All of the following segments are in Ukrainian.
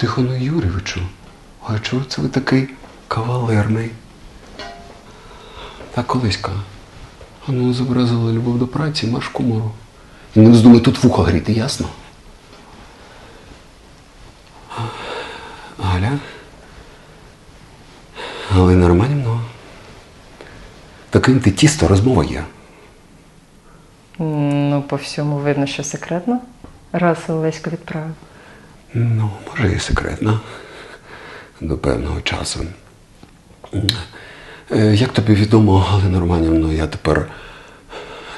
Тихону Юрійовичу, а чого це ви такий кавалерний? Та колиська. А ну зобразила любов до праці, маш кумору. І не вздумай тут вухо гріти, ясно? Галя? Галина Романівна? Таким ти тісто розмова є. Ну, по всьому видно, що секретно. Раз Олесько відправив. Ну, може, і секретна. До певного часу. Е, Як тобі відомо, Галина Романівна, я тепер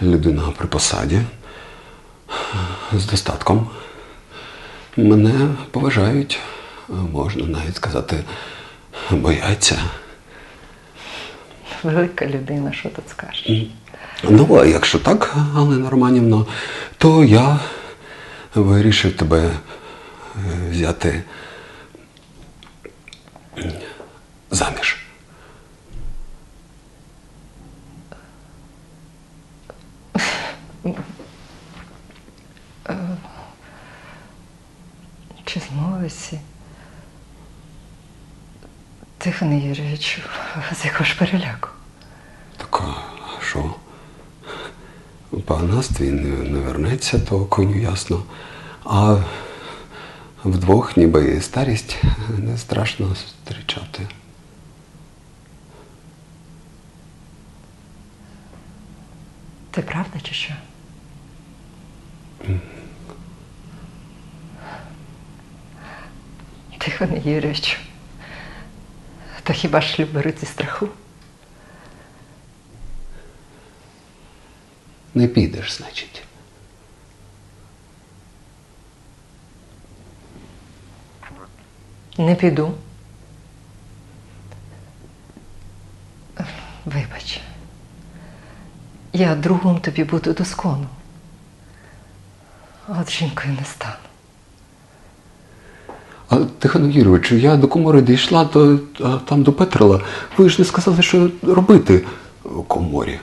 людина при посаді з достатком. Мене поважають, можна навіть сказати, бояться. Велика людина, що тут скажеш. Ну, а якщо так, Галина Романівна, то я вирішив тебе взяти заміж. Чи змовиться? Тихоне Юрійовичу, з якого ж переляку? Так, а що? Панас твій не, не вернеться, то коню ясно. А вдвох ніби і старість не страшно зустрічати. Це правда чи що? Тихоне Юрійовичу. Та хіба ж шлюб беруть зі страху? Не підеш, значить. Не піду. Вибач. Я другом тобі буду доскону. От жінкою не стану. А Тихону Юрійовичу, я до комори дійшла, то там до Петрила. Ви ж не сказали, що робити у коморі.